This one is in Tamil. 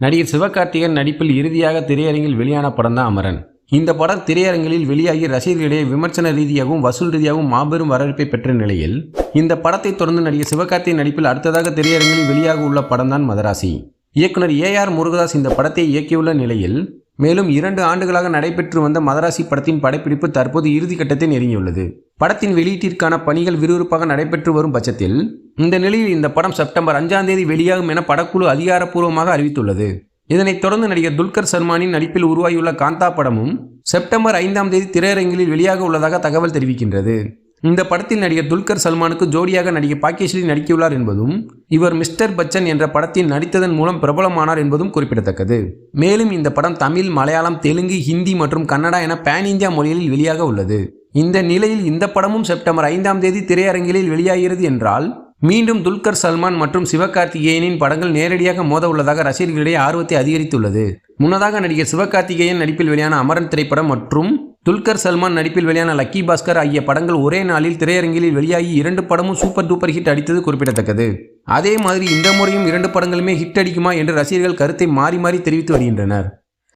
நடிகர் சிவகார்த்திகேயன் நடிப்பில் இறுதியாக திரையரங்கில் வெளியான படம் தான் அமரன். இந்த படம் திரையரங்கில் வெளியாகி ரசிகர்களிடையே விமர்சன ரீதியாகவும் வசூல் ரீதியாகவும் மாபெரும் வரவேற்பை பெற்ற நிலையில் இந்த படத்தை தொடர்ந்து நடிகர் சிவகார்த்திகேயன் நடிப்பில் அடுத்ததாக திரையரங்கில் வெளியாக உள்ள படம் தான் மதராசி. இயக்குனர் ஏ ஆர் முருகதாஸ் இந்த படத்தை இயக்கியுள்ள நிலையில் மேலும் இரண்டு ஆண்டுகளாக நடைபெற்று வந்த மதராசி படத்தின் படப்பிடிப்பு தற்போது இறுதிக்கட்டத்தை நெருங்கியுள்ளது. படத்தின் வெளியீட்டிற்கான பணிகள் விறுவிறுப்பாக நடைபெற்று வரும் பட்சத்தில் இந்த நிலையில் இந்த படம் செப்டம்பர் அஞ்சாம் தேதி வெளியாகும் என படக்குழு அதிகாரப்பூர்வமாக அறிவித்துள்ளது. இதனைத் தொடர்ந்து நடிகர் துல்கர் சல்மானின் நடிப்பில் உருவாகியுள்ள காந்தா படமும் செப்டம்பர் ஐந்தாம் தேதி திரையரங்கில் வெளியாக உள்ளதாக தகவல் தெரிவிக்கின்றது. இந்த படத்தில் நடிகர் துல்கர் சல்மானுக்கு ஜோடியாக நடிகர் பாக்கியஸ்ரீ நடிக்கியுள்ளார் என்பதும் இவர் மிஸ்டர் பச்சன் என்ற படத்தில் நடித்ததன் மூலம் பிரபலமானார் என்பதும் குறிப்பிடத்தக்கது. மேலும் இந்த படம் தமிழ் மலையாளம் தெலுங்கு ஹிந்தி மற்றும் கன்னடா என பேன் இந்தியா மொழிகளில் வெளியாக உள்ளது. இந்த நிலையில் இந்த படமும் செப்டம்பர் ஐந்தாம் தேதி திரையரங்கிலில் வெளியாகிறது என்றால் மீண்டும் துல்கர் சல்மான் மற்றும் சிவகார்த்திகேயனின் படங்கள் நேரடியாக மோத உள்ளதாக ரசிகர்களிடையே ஆர்வத்தை அதிகரித்துள்ளது. முன்னதாக நடிகர் சிவகார்த்திகேயன் நடிப்பில் வெளியான அமரன் திரைப்படம் மற்றும் துல்கர் சல்மான் நடிப்பில் வெளியான லக்கி பாஸ்கர் ஆகிய படங்கள் ஒரே நாளில் திரையரங்கில் வெளியாகி இரண்டு படமும் சூப்பர் டூப்பர் ஹிட் அடித்தது குறிப்பிடத்தக்கது. அதே மாதிரி இந்த முறையும் இரண்டு படங்களுமே ஹிட் அடிக்குமா என்று ரசிகர்கள் கருத்தை மாறி மாறி தெரிவித்து வருகின்றனர்.